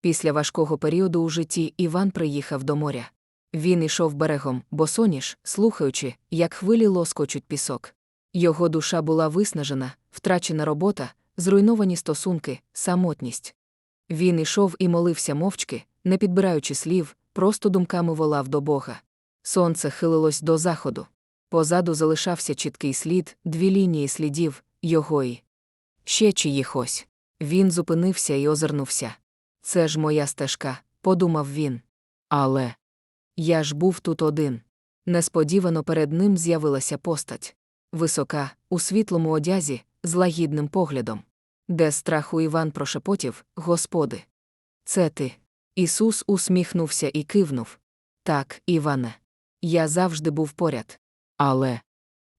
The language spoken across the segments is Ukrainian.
Після важкого періоду у житті Іван приїхав до моря. Він ішов берегом, босоніж, слухаючи, як хвилі лоскочуть пісок. Його душа була виснажена, втрачена робота, зруйновані стосунки, самотність. Він ішов і молився мовчки, не підбираючи слів, просто думками волав до Бога. Сонце хилилось до заходу. Позаду залишався чіткий слід, дві лінії слідів, його і ще чиїхось. Він зупинився і озирнувся. Це ж моя стежка, подумав він. Але я ж був тут один. Несподівано перед ним з'явилася постать. Висока, у світлому одязі, з лагідним поглядом. Де страху Іван прошепотів, Господи. Це ти. Ісус усміхнувся і кивнув. Так, Іване. Я завжди був поряд. Але.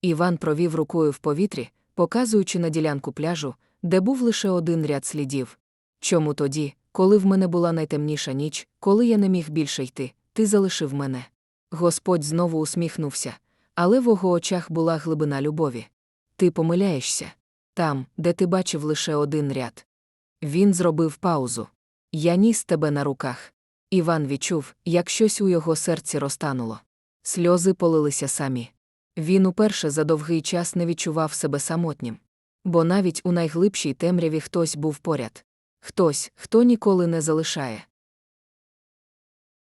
Іван провів рукою в повітрі, показуючи на ділянку пляжу, де був лише один ряд слідів. Чому тоді, коли в мене була найтемніша ніч, коли я не міг більше йти, ти залишив мене? Господь знову усміхнувся, але в його очах була глибина любові. Ти помиляєшся там, де ти бачив лише один ряд. Він зробив паузу. Я ніс тебе на руках. Іван відчув, як щось у його серці розтануло. Сльози полилися самі. Він уперше за довгий час не відчував себе самотнім. Бо навіть у найглибшій темряві хтось був поряд. Хтось, хто ніколи не залишає.